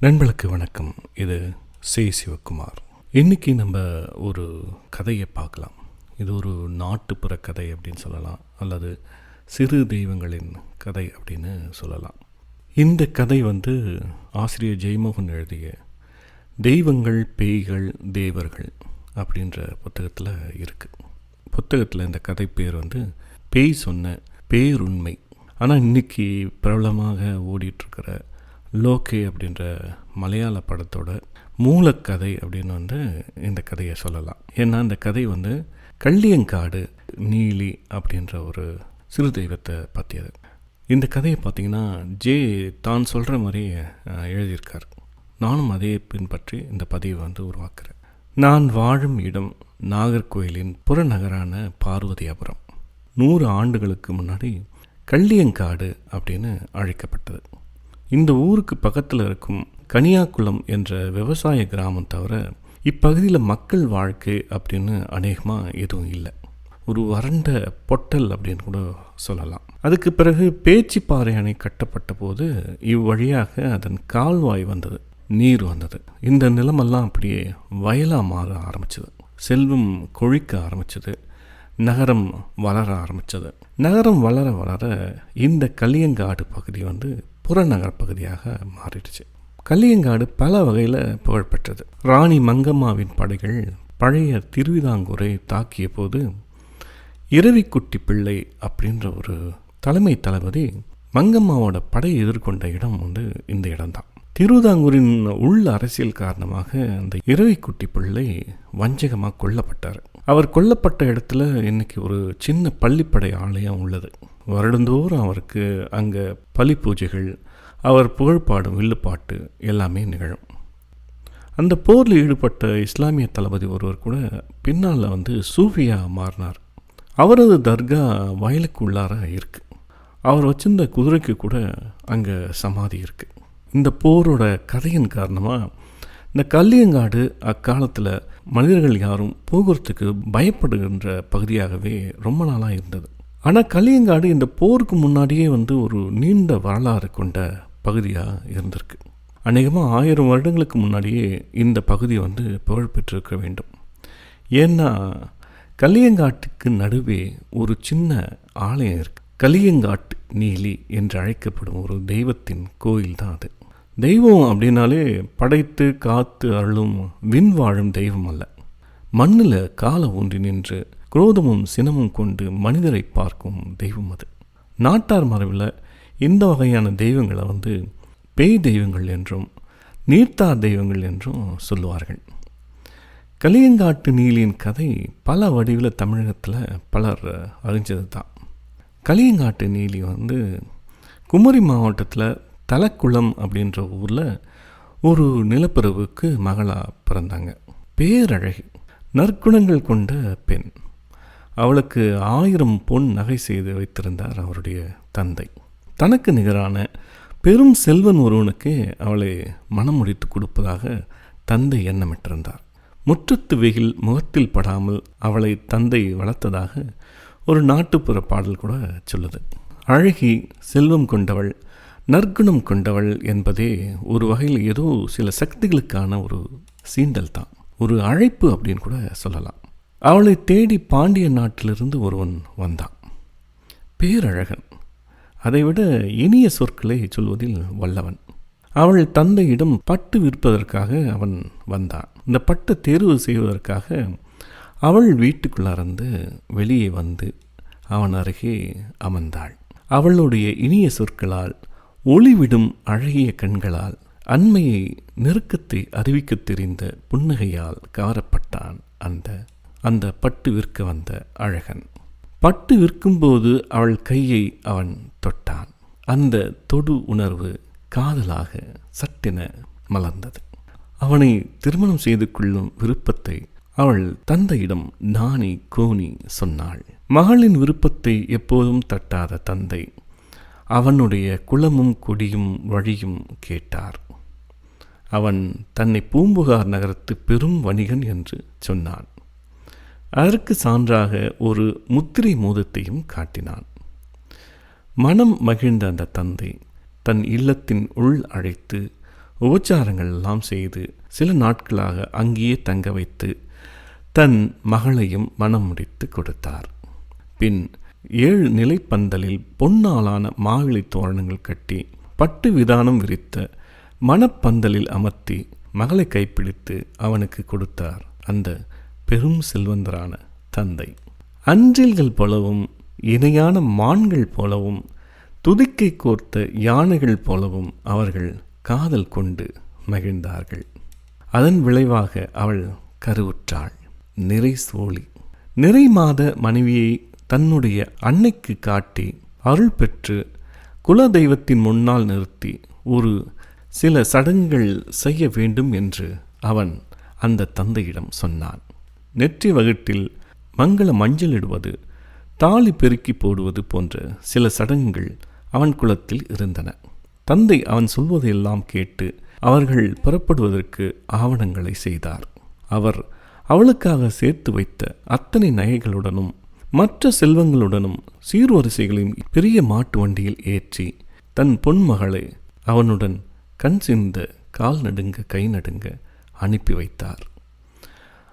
நண்பர்களுக்கு வணக்கம். இது சி சிவகுமார். இன்னைக்கு நம்ம ஒரு கதையை பார்க்கலாம். இது ஒரு நாட்டுப்புற கதை அப்படின்னு சொல்லலாம். அல்லது சிறு தெய்வங்களின் கதை அப்படின்னு சொல்லலாம். இந்த கதை வந்து ஆசிரியர் ஜெய்மோகன் எழுதிய தெய்வங்கள் பேய்கள் தேவர்கள் அப்படின்ற புத்தகத்தில் இருக்குது புத்தகத்தில் இந்த கதை பேர் வந்து பேய் சொன்ன பேருண்மை. ஆனால் இன்னைக்கு பிரபலமாக ஓடிட்டுருக்கிற லோகே அப்படின்ற மலையாள படத்தோட மூலக்கதை அப்படின்னு வந்து இந்த கதையை சொல்லலாம். ஏன்னா இந்த கதை வந்து கள்ளியங்காடு நீலி அப்படின்ற ஒரு சிறு தெய்வத்தை பற்றியது. இந்த கதையை பார்த்தீங்கன்னா ஜே தான் சொல்கிற மாதிரி எழுதியிருக்கார். நானும் அதே பின்பற்றி இந்த பதிவை வந்து உருவாக்குறேன். நான் வாழும் இடம் நாகர்கோயிலின் புறநகரான பார்வதியாபுரம். நூறு ஆண்டுகளுக்கு முன்னாடி கள்ளியங்காடு அப்படின்னு அழைக்கப்பட்டது. இந்த ஊருக்கு பக்கத்தில் இருக்கும் கனியாக்குளம் என்ற விவசாய கிராமம் தவிர இப்பகுதியில் மக்கள் வாழ்க்கை அப்படின்னு அநேகமாக எதுவும் இல்லை. ஒரு வறண்ட பொட்டல் அப்படின்னு கூட சொல்லலாம். அதுக்கு பிறகு பேச்சிப்பாறை அணை கட்டப்பட்ட போது இவ்வழியாக அதன் கால்வாய் வந்தது நீர் வந்தது. இந்த நிலமெல்லாம் அப்படியே வயலாக மாற ஆரம்பிச்சது. செல்வம் கொழிக்க ஆரம்பிச்சது நகரம் வளர ஆரம்பிச்சது. நகரம் வளர வளர இந்த களியங்காடு பகுதி வந்து புறநகர் பகுதியாக மாறிடுச்சு. கல்லியங்காடு பல வகையில் புகழ்பெற்றது ராணி மங்கம்மாவின் படைகள் பழைய திருவிதாங்கூரை தாக்கிய போது இரவிக்குட்டி பிள்ளை அப்படின்ற ஒரு தலைமை தளபதி மங்கம்மாவோட படை எதிர்கொண்ட இடம் வந்து இந்த இடம்தான். திருவிதாங்கூரின் உள் அரசியல் காரணமாக அந்த இரவிக்குட்டி பிள்ளை வஞ்சகமாக கொல்லப்பட்டார். அவர் கொல்லப்பட்ட இடத்துல இன்னைக்கு ஒரு சின்ன பள்ளிப்படை ஆலயம் உள்ளது. வருடந்தோறும் அவருக்கு அங்கே பலி பூஜைகள் அவர் புகழ்பாடும் வில்லுப்பாட்டு எல்லாமே நிகழும். அந்த போரில் ஈடுபட்ட இஸ்லாமிய தளபதி ஒருவர் கூட பின்னால் வந்து சூஃபியா மாறினார். அவரது தர்கா வயலுக்கு உள்ளார இருக்குது அவர் வச்சிருந்த குதிரைக்கு கூட அங்கே சமாதி இருக்குது இந்த போரோட கதையின் காரணமாக இந்த கல்லியங்காடு அக்காலத்தில் மனிதர்கள் யாரும் போகிறதுக்கு பயப்படுகின்ற பகுதியாகவே ரொம்ப நாளாக இருந்தது. ஆனால் கலியங்காடு இந்த போருக்கு முன்னாடியே வந்து ஒரு நீண்ட வரலாறு கொண்ட பகுதியாக இருந்திருக்கு. அநேகமாக ஆயிரம் வருடங்களுக்கு முன்னாடியே இந்த பகுதி வந்து புகழ் பெற்றிருக்க வேண்டும். ஏன்னா கலியங்காட்டுக்கு நடுவே ஒரு சின்ன ஆலயம் இருக்கு. கலியங்காட்டு நீலி என்று அழைக்கப்படும் ஒரு தெய்வத்தின் கோயில் தான் அது. தெய்வம் அப்படின்னாலே படைத்து காத்து அருளும் விண் வாழும் தெய்வம் அல்ல. மண்ணில் காலை ஊன்றி நின்று குரோதமும் சினமும் கொண்டு மனிதரை பார்க்கும் தெய்வம் அது. நாட்டார் மரபில் இந்த வகையான தெய்வங்களை வந்து பேய் தெய்வங்கள் என்றும் நீர்த்தார் தெய்வங்கள் என்றும் சொல்லுவார்கள். கலியங்காட்டு நீலியின் கதை பல வடிவில் தமிழகத்தில் பலர் அறிஞ்சது தான் கலியங்காட்டு நீலி வந்து குமரி மாவட்டத்தில் தலக்குளம் அப்படின்ற ஊரில் ஒரு நிலப்பரவுக்கு மகளாக பிறந்தாங்க. பேரழகி நற்குணங்கள் கொண்ட பெண். அவளுக்கு ஆயிரம் பொன் நகை செய்து வைத்திருந்தார் அவருடைய தந்தை. தனக்கு நிகரான பெரும் செல்வன் ஒருவனுக்கு அவளை மனம் முடித்து கொடுப்பதாக தந்தை எண்ணமிட்டிருந்தார். முற்றத்து வெயில் முகத்தில் படாமல் அவளை தந்தை வளர்த்ததாக ஒரு நாட்டுப்புற பாடல் கூட சொல்லுது. அழகி செல்வம் கொண்டவள் நற்குணம் கொண்டவள் என்பதே ஒரு வகையில் ஏதோ சில சக்திகளுக்கான ஒரு சீண்டல் தான். ஒரு அழைப்பு அப்படின்னு கூட சொல்லலாம். அவளை தேடி பாண்டிய நாட்டிலிருந்து ஒருவன் வந்தான். பேரழகன். அதைவிட இனிய சொற்களை சொல்வதில் வல்லவன். அவள் தந்தையிடம் பட்டு விற்பதற்காக அவன் வந்தான். இந்த பட்டை தேர்வு செய்வதற்காக அவள் வீட்டுக்குள்ளார்ந்து வெளியே வந்து அவன் அருகே அமர்ந்தாள். அவளுடைய இனிய சொற்களால் ஒளிவிடும் அழகிய கண்களால் அண்மையை நெருக்கத்தை அறிவிக்கத் தெரிந்த புன்னகையால் கவரப்பட்டான் அந்த அந்த பட்டு விற்க வந்த அழகன். பட்டு விற்கும்போது அவள் கையை அவன் தொட்டான். அந்த தொடு உணர்வு காதலாக சட்டென மலர்ந்தது. அவனை திருமணம் செய்து கொள்ளும் விருப்பத்தை அவள் தந்தையிடம் நாணி கோணி சொன்னாள். மகளின் விருப்பத்தை எப்போதும் தட்டாத தந்தை அவனுடைய குலமும் கொடியும் வழியும் கேட்டார். அவன் தன்னை பூம்புகார் நகரத்து பெரும் வணிகன் என்று சொன்னான். அதற்கு சான்றாக ஒரு முத்திரை மோதத்தையும் காட்டினான். மனம் மகிழ்ந்த அந்த தந்தை தன் இல்லத்தின் உள் அழைத்து உபச்சாரங்கள் எல்லாம் செய்து சில நாட்களாக அங்கேயே தங்க வைத்து தன் மகளையும் மனம் முடித்து கொடுத்தார். பின் ஏழு நிலைப்பந்தலில் பொன்னாலான மாவிளை தோரணங்கள் கட்டி பட்டு விதானம் விரித்த மணப்பந்தலில் அமர்த்தி மகளை கைப்பிடித்து அவனுக்கு கொடுத்தார் அந்த பெரும் செல்வந்தரான தந்தை. அஞ்சில்கள் போலவும் இணையான மான்கள் போலவும் துதிக்கை கோர்த்த யானைகள் போலவும் அவர்கள் காதல் கொண்டு மகிழ்ந்தார்கள். அதன் விளைவாக அவள் கருவுற்றாள். நிறை சோழி. நிறை மாத மனைவியை தன்னுடைய அன்னைக்கு காட்டி அருள் பெற்று குல தெய்வத்தின் முன்னால் நிறுத்தி ஒரு சில சடங்குகள் செய்ய வேண்டும் என்று அவன் அந்த தந்தையிடம் சொன்னான். நெற்றி வகுட்டில் மங்கள மஞ்சளிடுவது தாலி பெருக்கி போடுவது போன்ற சில சடங்குகள் அவன் குலத்தில் இருந்தன. தந்தை அவன் சொல்வதையெல்லாம் கேட்டு அவர்கள் புறப்படுவதற்கு ஆவணங்களை செய்தார். அவர் அவளுக்காக சேர்த்து வைத்த அத்தனை நகைகளுடனும் மற்ற செல்வங்களுடனும் சீர்வரிசைகளையும் பெரிய மாட்டு வண்டியில் ஏற்றி தன் பொன்மகளை அவனுடன் கண் சிந்த கால் நடுங்க கை நடுங்க அனுப்பி வைத்தார்.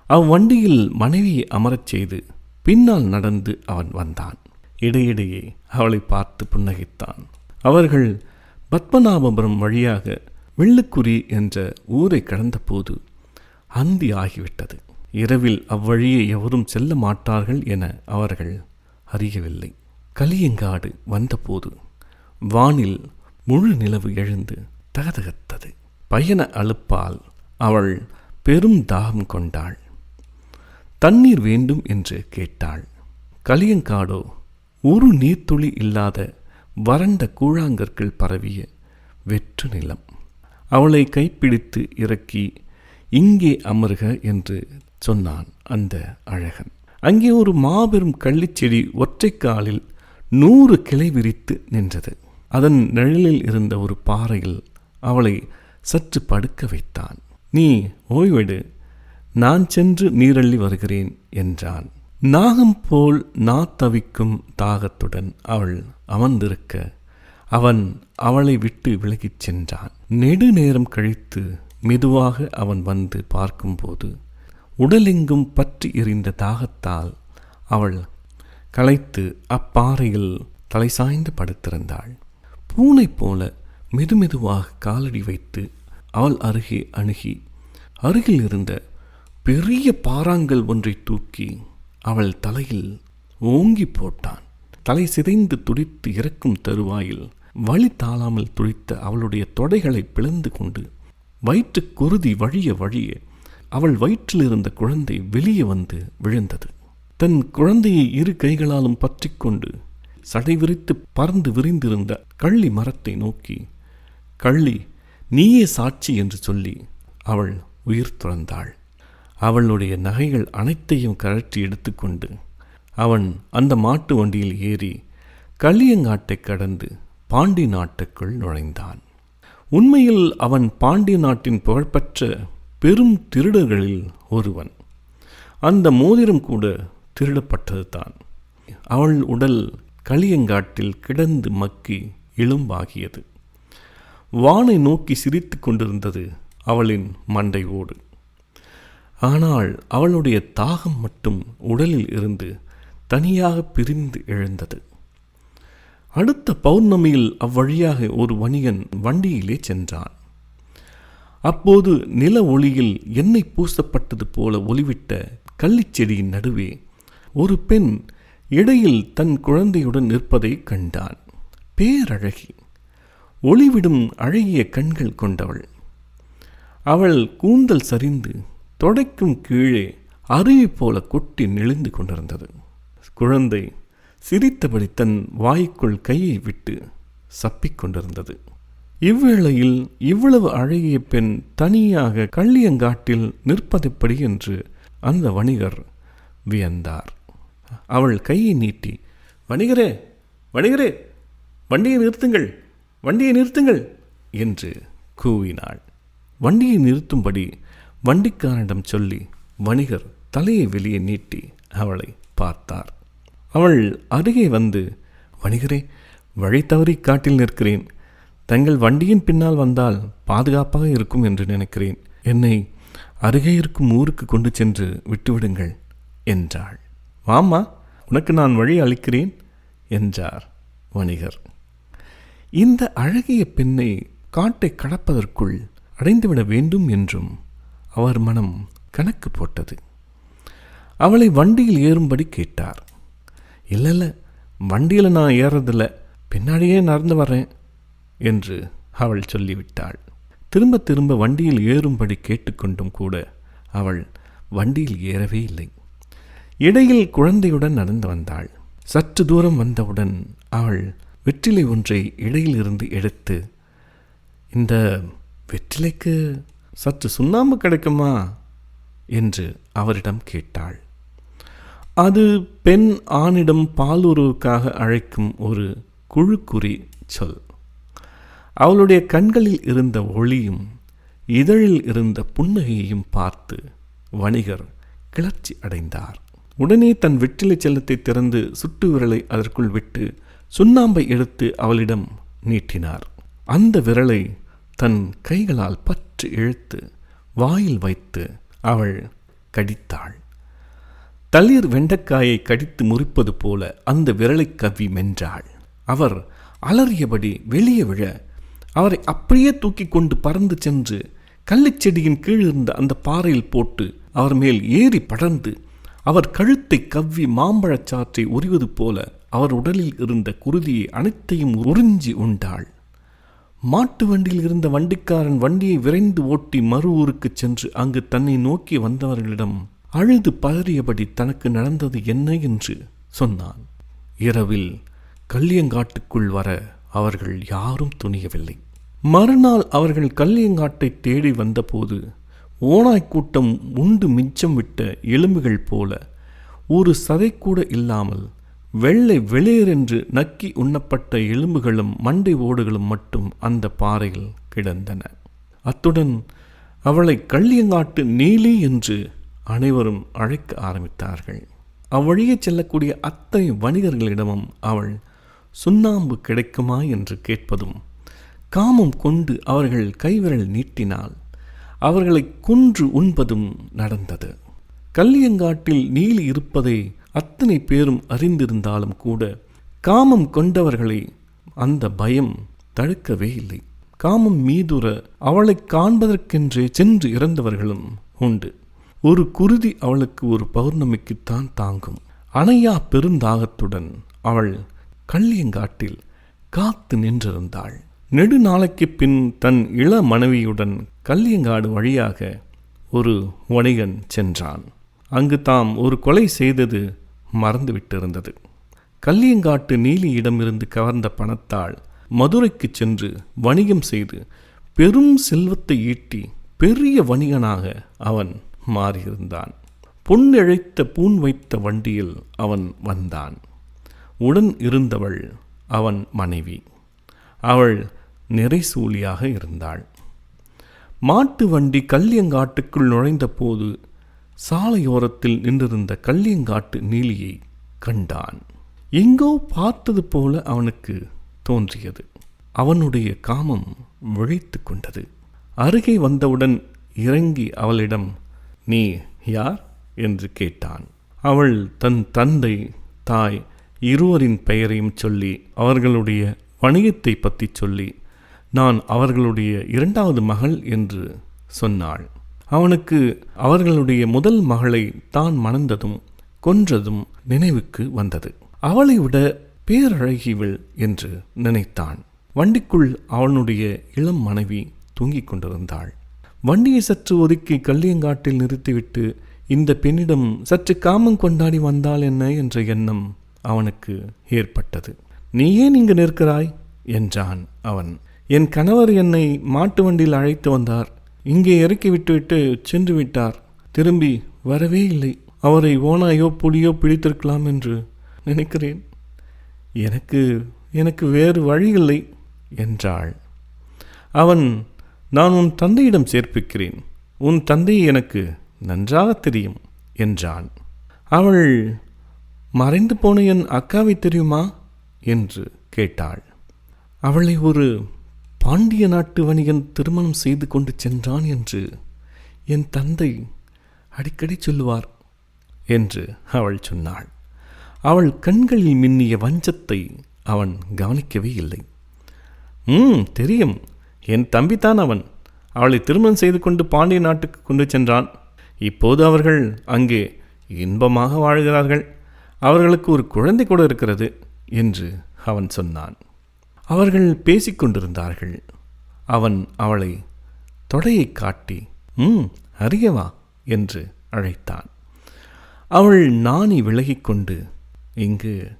அவ்வண்டியில் மனைவியை அமரச் செய்து பின்னால் நடந்து அவன் வந்தான். இடையிடையே அவளை பார்த்து புன்னகைத்தான். அவர்கள் பத்மநாபபுரம் வழியாக வெள்ளுக்குறி என்ற ஊரை கடந்தபோது அந்தி ஆகிவிட்டது. இரவில் அவ்வழியே எவரும் செல்ல மாட்டார்கள் என அவர்கள் அறியவில்லை. கலியங்காடு வந்தபோது வானில் முழு நிலவு எழுந்து தகதகத்தது. பயண அழுப்பால் அவள் பெரும் தாகம் கொண்டாள். தண்ணீர் வேண்டும் என்று கேட்டாள். கலியங்காடோ ஒரு நீர்த்துளி இல்லாத வறண்ட கூழாங்கற்கள் பரவிய வெற்று நிலம். அவளை கைப்பிடித்து இறக்கி இங்கே அமருக என்று சொன்னான் அந்த அழகன். அங்கே ஒரு மாபெரும் கள்ளிச்செடி ஒற்றைக்காலில் நூறு கிளை விரித்து நின்றது. அதன் நிழலில் இருந்த ஒரு பாறையில் அவளை சற்று படுக்க வைத்தான். நீ ஓய்வெடு நான் சென்று நீரள்ளி வருகிறேன் என்றான். நாகம் போல் நா தவிக்கும் தாகத்துடன் அவள் அமர்ந்திருக்க அவன் அவளை விட்டு விலகிச் சென்றான். நெடு நேரம் கழித்து மெதுவாக அவன் வந்து பார்க்கும்போது உடலெங்கும் பற்றி எறிந்த தாகத்தால் அவள் களைத்து அப்பாறையில் தலை சாய்ந்து படுத்திருந்தாள். பூனை போல மெதுமெதுவாக காலடி வைத்து அவள் அருகே அணுகி அருகில் இருந்த பெரிய பாறாங்கல் ஒன்றை தூக்கி அவள் தலையில் ஓங்கி போட்டான். தலை சிதைந்து துடித்து இறக்கும் தருவாயில் வழி தாளாமல் துடித்த அவளுடைய தொடைகளை பிளந்து கொண்டு வயிற்று குருதி வழிய வழிய அவள் வயிற்றில் இருந்த குழந்தை வெளியே வந்து விழுந்தது. தன் குழந்தையை இரு கைகளாலும் பற்றிக்கொண்டு கொண்டு சடை பறந்து விரிந்திருந்த கள்ளி மரத்தை நோக்கி கள்ளி நீயே சாட்சி என்று சொல்லி அவள் உயிர் துறந்தாள். அவளுடைய நகைகள் அனைத்தையும் கழற்றி எடுத்துக்கொண்டு அவன் அந்த மாட்டு வண்டியில் ஏறி களியங்காட்டை கடந்து பாண்டி நாட்டுக்குள் நுழைந்தான். உண்மையில் அவன் பாண்டிய நாட்டின் புகழ்பெற்ற பெரும் திருடர்களில் ஒருவன். அந்த மோதிரம் கூட திருடப்பட்டது தான் அவள் உடல் களியங்காட்டில் கிடந்து மக்கி இழும்பாகியது வானை நோக்கி சிரித்து கொண்டிருந்தது அவளின் மண்டை ஓடு ஆனால் அவளுடைய தாகம் மட்டும் உடலில் இருந்து தனியாக பிரிந்து எழுந்தது. அடுத்த பௌர்ணமியில் அவ்வழியாக ஒரு வணிகன் வண்டியிலே சென்றான். அப்போது நில ஒளியில் எண்ணெய் பூசப்பட்டது போல ஒளிவிட்ட கள்ளிச்செடியின் நடுவே ஒரு பெண் இடையில் தன் குழந்தையுடன் நிற்பதை கண்டான். பேரழகி ஒளிவிடும் அழகிய கண்கள் கொண்டவள். அவள் கூந்தல் சரிந்து தொடைக்கும் கீழே அருவி போல கொட்டி நெளிந்து கொண்டிருந்தது. குழந்தை சிரித்தபடி தன் வாய்க்குள் கையை விட்டு சப்பிக் கொண்டிருந்தது. இவ்வேளையில் இவ்வளவு அழகிய பெண் தனியாக கள்ளியங்காட்டில் நிற்பதெப்படி என்று அந்த வணிகர் வியந்தார். அவள் கையை நீட்டி வணிகரே வணிகரே வண்டியை நிறுத்துங்கள் வண்டியை நிறுத்துங்கள் என்று கூவினாள். வண்டியை நிறுத்தும்படி வண்டிக்காரனிடம் சொல்லி வணிகர் தலையை வெளியே நீட்டி அவளை பார்த்தார். அவள் அருகே வந்து வணிகரே வழி தவறி காட்டில் நிற்கிறேன். தங்கள் வண்டியின் பின்னால் வந்தால் பாதுகாப்பாக இருக்கும் என்று நினைக்கிறேன். என்னை அருகே இருக்கும் ஊருக்கு கொண்டு சென்று விட்டுவிடுங்கள் என்றாள். வாமா உனக்கு நான் வழி அளிக்கிறேன் என்றார் வணிகர். இந்த அழகிய பெண்ணை காட்டை கடப்பதற்குள் அடைந்துவிட வேண்டும் என்றும் அவர் மனம் கணக்கு போட்டது. அவளை வண்டியில் ஏறும்படி கேட்டார். இல்லை இல்லை வண்டியில் நான் ஏறதில்லை. பின்னாடியே நடந்து வரேன் என்று அவள் சொல்லிவிட்டாள். திரும்ப திரும்ப வண்டியில் ஏறும்படி கேட்டுக்கொண்டும் கூட அவள் வண்டியில் ஏறவே இல்லை. இடையில் குழந்தையுடன் நடந்து வந்தாள். சற்று தூரம் வந்தவுடன் அவள் வெற்றிலை ஒன்றை இடையிலிருந்து எடுத்து இந்த வெற்றிலைக்கு சற்று சுண்ணாம்பு கிடைக்குமா? என்று அவரிடம் கேட்டாள். அது பெண் ஆணிடம் பாலுறவுக்காக அழைக்கும் ஒரு குழுக்குறி சொல். அவளுடைய கண்களில் இருந்த ஒளியும் இதழில் இருந்த புன்னகையையும் பார்த்து வணிகர் கிளர்ச்சி அடைந்தார். உடனே தன் வெற்றிலை செல்லத்தை திறந்து சுட்டு விரலை அதற்குள் விட்டு சுண்ணாம்பை எடுத்து அவளிடம் நீட்டினார். அந்த விரலை தன் கைகளால் பற்று இழுத்து வாயில் வைத்து அவள் கடித்தாள். தளிர் வெண்டைக்காயை கடித்து முறிப்பது போல அந்த விரலை கவ்வி மென்றாள். அவர் அலறியபடி வெளியே விழ அவரை அப்படியே தூக்கி கொண்டு பறந்து சென்று கள்ளிச்செடியின் கீழ் இருந்த அந்த பாறையில் போட்டு அவர் மேல் ஏறி படர்ந்து அவர் கழுத்தை கவ்வி மாம்பழச் சாற்றை உரிவது போல அவர் உடலில் இருந்த குருதியை அனைத்தையும் உறிஞ்சி உண்டாள். மாட்டு வண்டியில் இருந்த வண்டிக்காரன் வண்டியை விரைந்து ஓட்டி மறு ஊருக்கு சென்று அங்கு தன்னை நோக்கி வந்தவர்களிடம் அழுது பதறியபடி தனக்கு நடந்தது என்ன என்று சொன்னான். இரவில் கல்லியங்காட்டுக்குள் வர அவர்கள் யாரும் துணியவில்லை. மறுநாள் அவர்கள் கல்லியங்காட்டை தேடி வந்தபோது ஓனாய் கூட்டம் உண்டு மிச்சம் விட்ட எலும்புகள் போல. ஒரு சதை கூட இல்லாமல் வெள்ளை வெளியரென்று நக்கி உண்ணப்பட்ட எலும்புகளும் மண்டை ஓடுகளும் மட்டும் அந்த பாறையில் கிடந்தன. அத்துடன் அவளை கள்ளியங்காட்டு நீலி என்று அனைவரும் அழைக்க ஆரம்பித்தார்கள். அவ்வழியே செல்லக்கூடிய அத்தனை வணிகர்களிடமும் அவள் சுண்ணாம்பு கிடைக்குமா? என்று கேட்பதும் காமம் கொண்டு அவர்கள் கைவிரல் நீட்டினால் அவர்களை கொன்று உண்பதும் நடந்தது. கல்லியங்காட்டில் நீலி இருப்பதை அத்தனை பேரும் அறிந்திருந்தாலும் கூட காமம் கொண்டவர்களை அந்த பயம் தடுக்கவே இல்லை. காமம் மீதுர அவளை காண்பதற்கென்றே சென்று இறந்தவர்களும் உண்டு. ஒரு குருதி அவளுக்கு ஒரு பௌர்ணமிக்குத்தான் தாங்கும். அணையா பெருந்தாகத்துடன் அவள் கள்ளியங்காட்டில் காத்து நின்றிருந்தாள். நெடுநாளைக்கு பின் தன் இள மனைவியுடன் கல்லியங்காடு வழியாக ஒரு வணிகன் சென்றான். அங்கு தாம் ஒரு கொலை செய்தது மறந்துவிட்டிருந்தது. கல்லியங்காட்டு நீலியிடமிருந்து கவர்ந்த பணத்தால் மதுரைக்கு சென்று வணிகம் செய்து பெரும் செல்வத்தை ஈட்டி பெரிய வணிகனாக அவன் மாறியிருந்தான். பொன்னிழைத்த பூன் வைத்த வண்டியில் அவன் வந்தான். உடன் இருந்தவள் அவன் மனைவி. அவள் நிறைசூலியாக இருந்தாள். மாட்டு வண்டி கல்லியங்காட்டுக்குள் நுழைந்தபோது சாலையோரத்தில் நின்றிருந்த கல்லியங்காட்டு நீலியை கண்டான். எங்கோ பார்த்தது போல அவனுக்கு தோன்றியது. அவனுடைய காமம் விழித்து கொண்டது. அருகே வந்தவுடன் இறங்கி அவளிடம் நீ யார்? என்று கேட்டான். அவள் தன் தந்தை தாய் இருவரின் பெயரையும் சொல்லி அவர்களுடைய பணியத்தை பற்றி சொல்லி நான் அவர்களுடைய இரண்டாவது மகள் என்று சொன்னாள். அவனுக்கு அவர்களுடைய முதல் மகளை தான் மணந்ததும் கொன்றதும் நினைவுக்கு வந்தது. அவளை விட பேரழகிவள் என்று நினைத்தான். வண்டிக்குள் அவனுடைய இளம் மனைவி தூங்கிக் கொண்டிருந்தாள். வண்டியை சற்று ஒதுக்கி கல்லியங்காட்டில் நிறுத்திவிட்டு இந்த பெண்ணிடம் சற்று காமம் கொண்டாடி வந்தால் என்ன? என்ற எண்ணம் அவனுக்கு ஏற்பட்டது. நீ ஏன் இங்கு நிற்கிறாய்? என்றான் அவன். என் கணவர் என்னை மாட்டு வண்டியில் அழைத்து வந்தார். இங்கே இறக்கி விட்டுவிட்டு சென்று விட்டார். திரும்பி வரவே இல்லை. அவரை ஓனாயோ புலியோ பிடித்திருக்கலாம் என்று நினைக்கிறேன். எனக்கு எனக்கு வேறு வழி இல்லை என்றாள். அவன் நான் உன் தந்தையிடம் சேர்ப்பிக்கிறேன். உன் தந்தை எனக்கு நன்றாக தெரியும் என்றான். அவள் மறைந்து போன என் அக்காவை தெரியுமா? என்று கேட்டாள். அவளை ஒரு பாண்டிய நாட்டு வணிகன் திருமணம் செய்து கொண்டு சென்றான் என்று என் தந்தை அடிக்கடி சொல்லுவார் என்று அவள் சொன்னாள். அவள் கண்களில் மின்னிய வஞ்சத்தை அவன் கவனிக்கவே இல்லை. ம் தெரியும். என் தம்பிதான் அவன். அவளை திருமணம் செய்து கொண்டு பாண்டிய நாட்டுக்கு கொண்டு சென்றான். இப்போது அவர்கள் அங்கே இன்பமாக வாழ்கிறார்கள். அவர்களுக்கு ஒரு குழந்தை கூட இருக்கிறது. என்று அவன் சொன்னான். அவர்கள் பேசிக்கொண்டிருந்தார்கள். அவன் அவளை தொடையை காட்டி ம் அறியவா? என்று அழைத்தான். அவள் நாணி விலகிக்கொண்டு இங்கு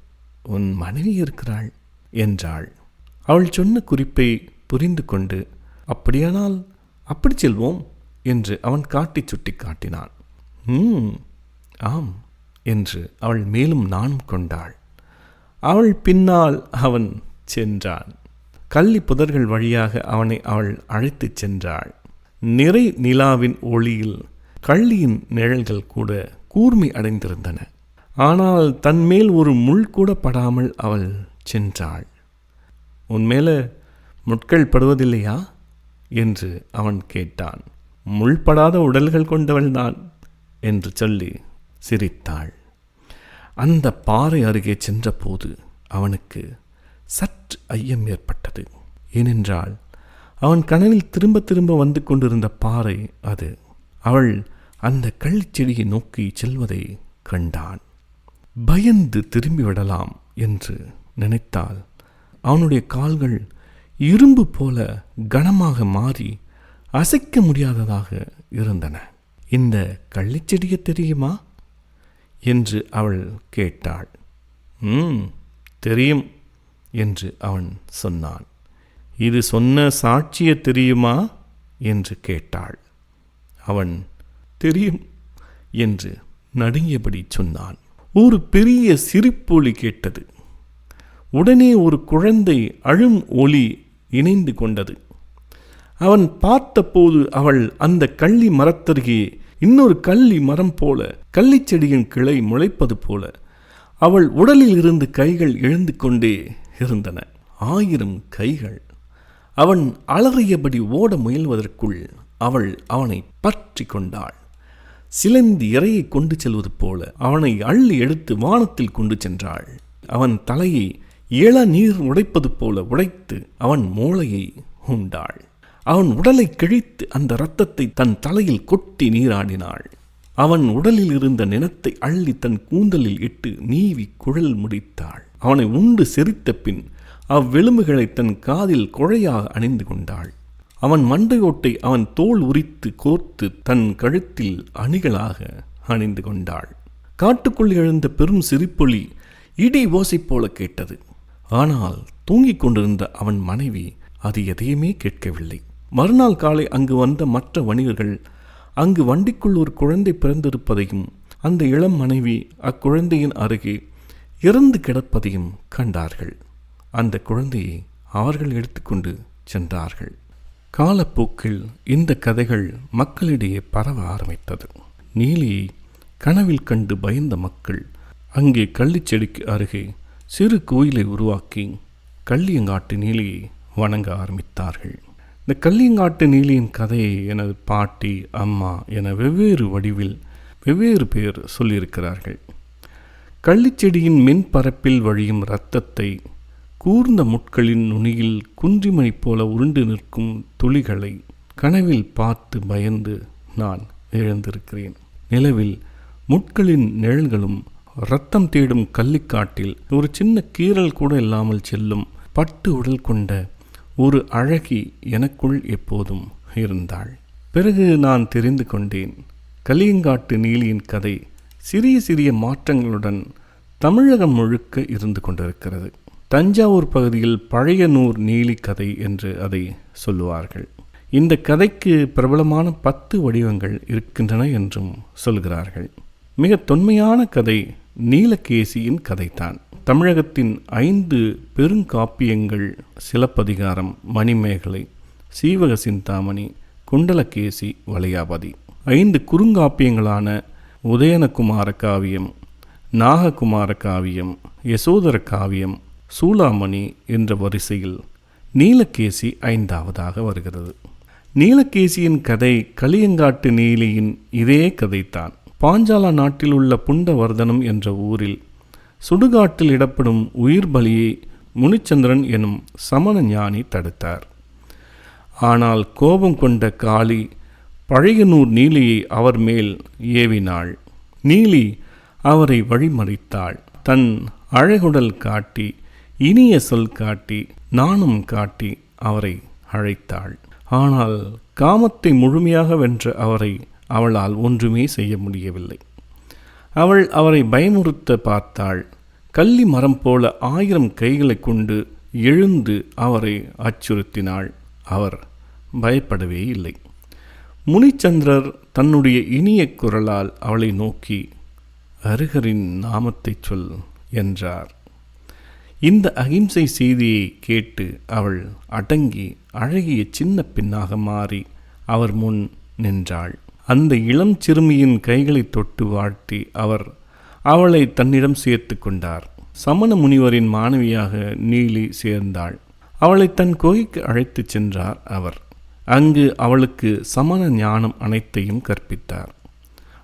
உன் மனைவி இருக்கிறாள் என்றாள். அவள் சொன்ன குறிப்பை புரிந்து கொண்டு அப்படியானால் அப்படி செல்வோம் என்று அவன் காட்டி சுட்டி காட்டினான். ம் ஆம் என்று அவள் மேலும் நாணம் கொண்டாள். அவள் பின்னால் அவன் சென்றான். கள்ளி புதர்கள் வழியாக அவனை அவள் அழைத்துச் சென்றாள். நிறை நிலாவின் ஒளியில் கள்ளியின் நிழல்கள் கூட கூர்மை அடைந்திருந்தன. ஆனால் தன்மேல் ஒரு முள் கூட படாமல் அவள் சென்றாள். உன்மேல முட்கள் படுவதில்லையா? என்று அவன் கேட்டான். முள்படாத உடல்கள் கொண்டவள் நான் என்று சொல்லி சிரித்தாள். அந்த பாறை அருகே சென்றபோது அவனுக்கு சற்று ஐயம் ஏற்பட்டது. ஏனென்றால் அவன் கனவில் திரும்ப திரும்ப வந்து கொண்டிருந்த பாறை அது. அவள் அந்த கள்ளிச்செடியை நோக்கி செல்வதை கண்டான். பயந்து திரும்பி விடலாம் என்று நினைத்தால் அவனுடைய கால்கள் இரும்பு போல கனமாக மாறி அசைக்க முடியாததாக இருந்தன. இந்த கள்ளிச்செடியை தெரியுமா? என்று அவள் கேட்டாள். ம் தெரியும் என்று அவன் சொன்னான். இது சொன்ன சாட்சிய தெரியுமா? என்று கேட்டாள். அவன் தெரியும் என்று நடுங்கியபடி சொன்னான். ஒரு பெரிய சிரிப்பொலி கேட்டது. உடனே ஒரு குழந்தை அழும் ஒலி இணைந்து கொண்டது. அவன் பார்த்தபோது அவள் அந்த கள்ளி மரத்தருகே இன்னொரு கள்ளி மரம் போல கள்ளிச்செடியின் கிளை முளைப்பது போல அவள் உடலில் இருந்து கைகள் எழுந்து கொண்டே இருந்தன. ஆயிரம் கைகள். அவன் அலறியபடி ஓட முயல்வதற்குள் அவள் அவனை பற்றி கொண்டாள். சிலந்தி இறையை கொண்டு செல்வது போல அவனை அள்ளி எடுத்து வானத்தில் கொண்டு சென்றாள். அவன் தலையை இள நீர் உடைப்பது போல உடைத்து அவன் மூளையை உண்டாள். அவன் உடலை கிழித்து அந்த இரத்தத்தை தன் தலையில் கொட்டி நீராடினாள். அவன் உடலில் இருந்த நினத்தை அள்ளி தன் கூந்தலில் இட்டு நீவி குழல் முடித்தாள். அவனை உண்டு செரித்த பின் அவ்வெலும்புகளை தன் காதில் குழையாக அணிந்து கொண்டாள். அவன் மண்டையோட்டை அவன் தோல் உரித்து கோர்த்து தன் கழுத்தில் அணிகளாக அணிந்து கொண்டாள். காட்டுக்குள் எழுந்த பெரும் சிரிப்பொலி இடி ஓசை போல கேட்டது. ஆனால் தூங்கிக் கொண்டிருந்த அவன் மனைவி அது எதையுமே கேட்கவில்லை. மறுநாள் காலை அங்கு வந்த மற்ற வணிகர்கள் அங்கு வண்டிக்குள் ஒரு குழந்தை பிறந்திருப்பதையும் அந்த இளம் மனைவி அக்குழந்தையின் அருகே இறந்து கிடப்பதையும் கண்டார்கள். அந்த குழந்தையை அவர்கள் எடுத்துக்கொண்டு சென்றார்கள். காலப்போக்கில் இந்த கதைகள் மக்களிடையே பரவ ஆரம்பித்தது. நீலியை கனவில் கண்டு பயந்த மக்கள் அங்கே கள்ளிச்செடிக்கு அருகே சிறு கோயிலை உருவாக்கி கள்ளியங்காட்டு நீலியை வணங்க ஆரம்பித்தார்கள். இந்த கள்ளியங்காட்டு நீலியின் கதையை எனது பாட்டி அம்மா என வெவ்வேறு வடிவில் வெவ்வேறு பேர் சொல்லியிருக்கிறார்கள். கள்ளிச்செடியின் மென்பரப்பில் வழியும் இரத்தத்தை கூர்ந்த முட்களின் நுனியில் குன்றிமணி போல உருண்டு நிற்கும் துளிகளை கனவில் பார்த்து பயந்து நான் எழுந்திருக்கிறேன். நிலவில் முட்களின் நிழல்களும் ரத்தம் தேடும் கள்ளிக்காட்டில் ஒரு சின்ன கீறல் கூட இல்லாமல் செல்லும் பட்டு உடல் கொண்ட ஒரு அழகி எனக்குள் எப்போதும் இருந்தாள். பிறகு நான் தெரிந்து கொண்டேன். கலியங்காட்டு நீலியின் கதை சிறிய சிறிய மாற்றங்களுடன் தமிழகம் முழுக்க இருந்து கொண்டிருக்கிறது. தஞ்சாவூர் பகுதியில் பழைய நூர் நீலி கதை என்று அதை சொல்லுவார்கள். இந்த கதைக்கு பிரபலமான பத்து வடிவங்கள் இருக்கின்றன என்றும் சொல்கிறார்கள். மிக தொன்மையான கதை நீலகேசியின் கதைதான். தமிழகத்தின் ஐந்து பெருங்காப்பியங்கள் சிலப்பதிகாரம் மணிமேகலை சீவக சிந்தாமணி குண்டலகேசி வளையாபதி. ஐந்து குறுங்காப்பியங்களான உதயனகுமார காவியம் நாககுமார காவியம் யசோதர காவியம் சூளாமணி என்ற வரிசையில் நீலகேசி ஐந்தாவதாக வருகிறது. நீலகேசியின் கதை களியங்காட்டு நீலியின் இதே கதைத்தான் பாஞ்சால நாட்டில் உள்ள புண்டவர்தனம் என்ற ஊரில் சுடுகாட்டில் இடப்படும் உயிர் பலியை முனிச்சந்திரன் எனும் சமண ஞானி தடுத்தார். ஆனால் கோபம் கொண்ட காளி பழையனூர் நீலியை அவர் மேல் ஏவினாள். நீலி அவரை வழிமறித்தாள். தன் அழகுடல் காட்டி இனிய சொல் காட்டி நாணம் காட்டி அவரை அழைத்தாள். ஆனால் காமத்தை முழுமையாக வென்ற அவரை அவளால் ஒன்றுமே செய்ய முடியவில்லை. அவள் அவரை பயமுறுத்த பார்த்தாள். கள்ளி மரம் போல ஆயிரம் கைகளை கொண்டு எழுந்து அவரை அச்சுறுத்தினாள். அவர் பயப்படவே இல்லை. முனிச்சந்திரர் தன்னுடைய இனிய குரலால் அவளை நோக்கி அருகரின் நாமத்தைச் சொல் என்றார். இந்த அகிம்சை செய்தியை கேட்டு அவள் அடங்கி அழகிய சின்ன பெண்ணாக மாறி அவர் முன் நின்றாள். அந்த இளம் சிறுமியின் கைகளை தொட்டு வாழ்த்தி அவர் அவளை தன்னிடம் சேர்த்து கொண்டார். சமண முனிவரின் மாணவியாக நீலி சேர்ந்தாள். அவளை தன் கோயிக்கு அழைத்துச் சென்றார் அவர். அங்கு அவளுக்கு சமண ஞானம் அனைத்தையும் கற்பித்தார்.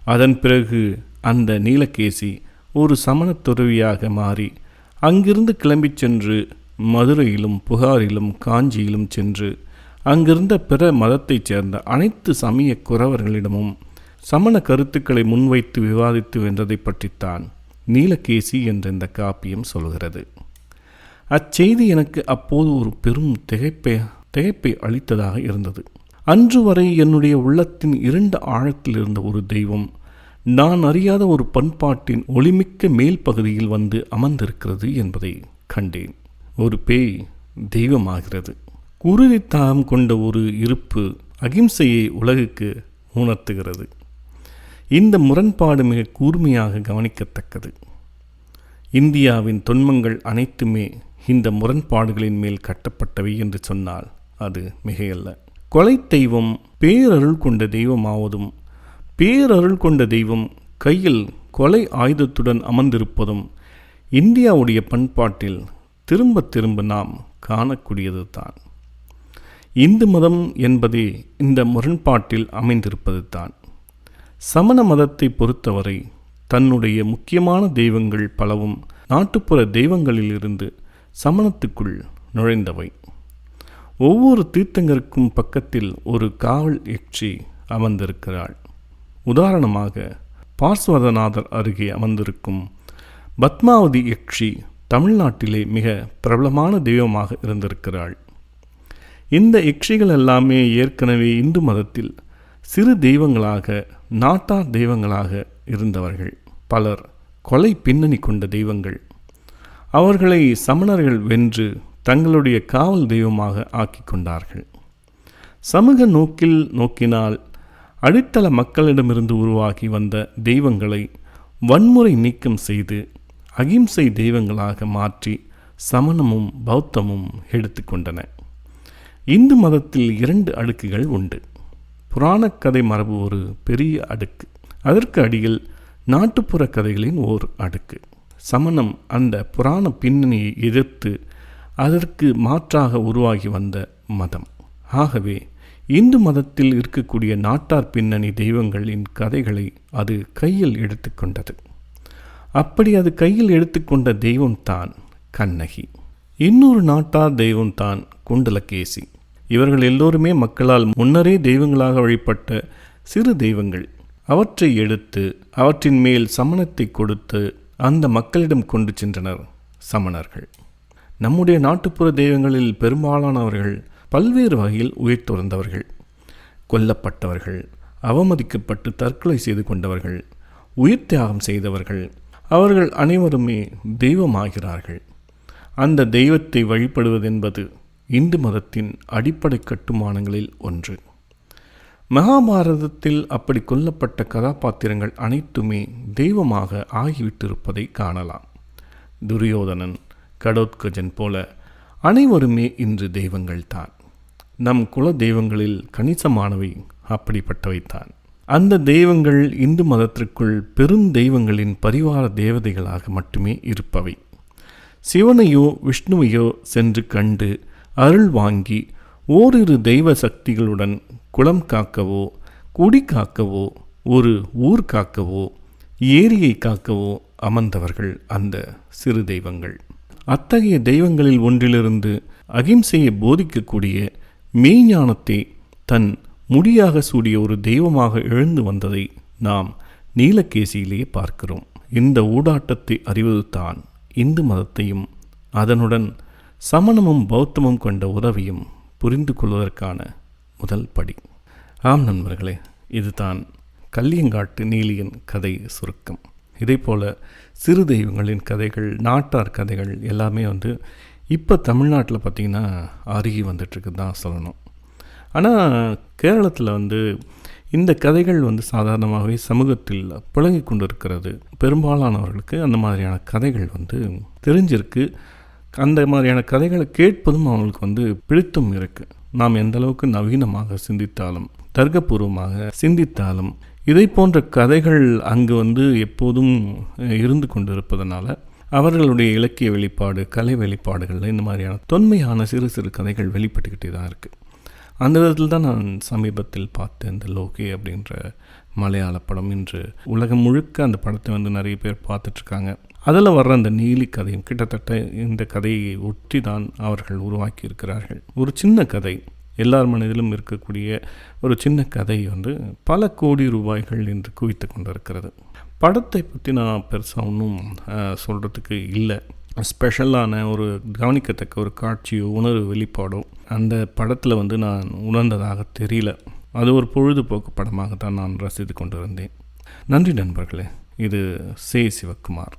அதன் பிறகு அந்த நீலகேசி ஒரு சமண துறவியாக மாறி அங்கிருந்து கிளம்பிச் சென்று மதுரையிலும் புகாரிலும் காஞ்சியிலும் சென்று அங்கிருந்த பிற மதத்தைச் சேர்ந்த அனைத்து சமய குறவர்களிடமும் சமண கருத்துக்களை முன்வைத்து விவாதித்து வென்றதை பற்றித்தான் நீலகேசி என்ற இந்த காப்பியம் சொல்கிறது. அச்செய்தி எனக்கு அப்போது ஒரு பெரும் திகைப்பை திகைப்பை அளித்ததாக இருந்தது. அன்று வரை என்னுடைய உள்ளத்தின் இரண்டு ஆழத்தில் இருந்த ஒரு தெய்வம் நான் அறியாத ஒரு பண்பாட்டின் ஒளிமிக்க மேல் பகுதியில் வந்து அமர்ந்திருக்கிறது என்பதை கண்டேன். ஒரு பேய் தெய்வமாகிறது. குருதித்தாகம் கொண்ட ஒரு இருப்பு அகிம்சையை உலகுக்கு உணர்த்துகிறது இந்த முரண்பாடு மிக கூர்மையாக கவனிக்கத்தக்கது. இந்தியாவின் தொன்மங்கள் அனைத்துமே இந்த முரண்பாடுகளின் மேல் கட்டப்பட்டவை என்று சொன்னால் அது மிகையல்ல. கொலை தெய்வம் பேரருள் கொண்ட தெய்வமாவதும் பேரருள் கொண்ட தெய்வம் கையில் கொலை ஆயுதத்துடன் அமர்ந்திருப்பதும் இந்தியாவுடைய பண்பாட்டில் திரும்ப திரும்ப நாம் காணக்கூடியது தான் இந்து மதம் என்பதே இந்த முரண்பாட்டில் அமைந்திருப்பது தான். சமண மதத்தை பொறுத்தவரை தன்னுடைய முக்கியமான தெய்வங்கள் பலவும் நாட்டுப்புற தெய்வங்களிலிருந்து சமணத்துக்குள் நுழைந்தவை. ஒவ்வொரு தீர்த்தங்கருக்கும் பக்கத்தில் ஒரு காவல் யக்ஷி அமர்ந்திருக்கிறாள். உதாரணமாக பார்ஸ்வதநாதர் அருகே அமர்ந்திருக்கும் பத்மாவதி யக்ஷி தமிழ்நாட்டிலே மிக பிரபலமான தெய்வமாக இருந்திருக்கிறாள். இந்த யக்ஷிகள் எல்லாமே ஏற்கனவே இந்து மதத்தில் சிறு தெய்வங்களாக நாட்டார் தெய்வங்களாக இருந்தவர்கள். பலர் கொலை பின்னணி கொண்ட தெய்வங்கள். அவர்களை சமணர்கள் வென்று தங்களுடைய காவல் தெய்வமாக ஆக்கி கொண்டார்கள். சமூக நோக்கில் நோக்கினால் அடித்தள மக்களிடமிருந்து உருவாகி வந்த தெய்வங்களை வன்முறை நீக்கம் செய்து அகிம்சை தெய்வங்களாக மாற்றி சமணமும் பௌத்தமும் எடுத்துக்கொண்டன இந்து மதத்தில் இரண்டு அடுக்குகள் உண்டு. புராணக்கதை மரபு ஒரு பெரிய அடுக்கு. அதற்கு அடியில் நாட்டுப்புற கதைகளின் ஓர் அடுக்கு. சமணம் அந்த புராண பின்னணியை எதிர்த்து அதற்கு மாற்றாக உருவாகி வந்த மதம். ஆகவே இந்து மதத்தில் இருக்கக்கூடிய நாட்டார் பின்னணி தெய்வங்களின் கதைகளை அது கையில் எடுத்துக்கொண்டது அப்படி அது கையில் எடுத்துக்கொண்ட தெய்வம்தான் கண்ணகி. இன்னொரு நாட்டார் தெய்வம்தான் குண்டலகேசி. இவர்கள் எல்லோருமே மக்களால் முன்னரே தெய்வங்களாக வழிபட்ட சிறு தெய்வங்கள். அவற்றை எடுத்து அவற்றின் மேல் சமணத்தை கொடுத்து அந்த மக்களிடம் கொண்டு சென்றனர் சமணர்கள். நம்முடைய நாட்டுப்புற தெய்வங்களில் பெரும்பாலானவர்கள் பல்வேறு வகையில் உயிர் துறந்தவர்கள் கொல்லப்பட்டவர்கள் அவமதிக்கப்பட்டு தற்கொலை செய்து கொண்டவர்கள் உயிர் தியாகம் செய்தவர்கள். அவர்கள் அனைவருமே தெய்வமாகிறார்கள். அந்த தெய்வத்தை வழிபடுவதென்பது இந்து மதத்தின் அடிப்படை கட்டுமானங்களில் ஒன்று. மகாபாரதத்தில் அப்படி கொல்லப்பட்ட கதாபாத்திரங்கள் அனைத்துமே தெய்வமாக ஆகிவிட்டிருப்பதை காணலாம். துரியோதனன் கடோத்கஜன் போல அனைவருமே இன்று தெய்வங்கள்தான் நம் குல தெய்வங்களில் கணிசமானவை அப்படிப்பட்டவைத்தான் அந்த தெய்வங்கள் இந்து மதத்திற்குள் பெருந்தெய்வங்களின் பரிவார தேவதைகளாக மட்டுமே இருப்பவை. சிவனையோ விஷ்ணுவையோ சென்று கண்டு அருள் வாங்கி ஓரிரு தெய்வ சக்திகளுடன் குளம் காக்கவோ குடி காக்கவோ ஒரு ஊர் காக்கவோ ஏரியை காக்கவோ அமர்ந்தவர்கள் அந்த சிறு தெய்வங்கள். அத்தகைய தெய்வங்களில் ஒன்றிலிருந்து அகிம்சையை போதிக்கக்கூடிய மெய்ஞானத்தை தன் முடியாக சூடிய ஒரு தெய்வமாக எழுந்து வந்ததை நாம் நீலகேசியிலேயே பார்க்கிறோம். இந்த ஊடாட்டத்தை அறிவதுதான் இந்து மதத்தையும் அதனுடன் சமணமும் பௌத்தமும் கொண்ட உறவையும் புரிந்து கொள்வதற்கான முதல் படி. ஆம் நண்பர்களே இதுதான் கல்லியங்காட்டு நீலியின் கதை சுருக்கம். இதே போல் சிறு தெய்வங்களின் கதைகள் நாட்டார் கதைகள் எல்லாமே வந்து இப்போ தமிழ்நாட்டில் பார்த்திங்கன்னா அருகி வந்துட்டுருக்கு தான் சொல்லணும். ஆனால் கேரளத்தில் வந்து இந்த கதைகள் வந்து சாதாரணமாகவே சமூகத்தில் புழங்கி கொண்டு இருக்கிறது பெரும்பாலானவர்களுக்கு அந்த மாதிரியான கதைகள் வந்து தெரிஞ்சிருக்கு. அந்த மாதிரியான கதைகளை கேட்பதும் அவங்களுக்கு வந்து பிடித்தும் இருக்குது நாம் எந்த அளவுக்கு நவீனமாக சிந்தித்தாலும் தர்க்கபூர்வமாக சிந்தித்தாலும் இதை போன்ற கதைகள் அங்கு வந்து எப்போதும் இருந்து கொண்டிருப்பதனால அவர்களுடைய இலக்கிய வெளிப்பாடு கலை வெளிப்பாடுகளில் இந்த மாதிரியான தொன்மையான சிறு சிறு கதைகள் வெளிப்பட்டுக்கிட்டே தான் இருக்குது அந்த விதத்தில் தான் நான் சமீபத்தில் பார்த்த இந்த லோகே அப்படின்ற மலையாள படம். இன்று உலகம் முழுக்க அந்த படத்தை வந்து நிறைய பேர் பார்த்துட்ருக்காங்க. அதில் வர்ற அந்த நீலி கதையும் கிட்டத்தட்ட இந்த கதையை ஒட்டி தான் அவர்கள் உருவாக்கி இருக்கிறார்கள் ஒரு சின்ன கதை எல்லார் மனதிலும் இருக்கக்கூடிய ஒரு சின்ன கதை வந்து பல கோடி ரூபாய்கள் என்று குவித்து கொண்டிருக்கிறது. படத்தை பற்றி நான் பெருசாக ஒன்றும் சொல்கிறதுக்கு இல்லை. ஸ்பெஷலான ஒரு கவனிக்கத்தக்க ஒரு காட்சியோ உணர்வு வெளிப்பாடோ அந்த படத்தில் வந்து நான் உணர்ந்ததாக தெரியல. அது ஒரு பொழுதுபோக்கு படமாக தான் நான் ரசித்து கொண்டிருந்தேன். நன்றி நண்பர்களே இது சே சிவகுமார்.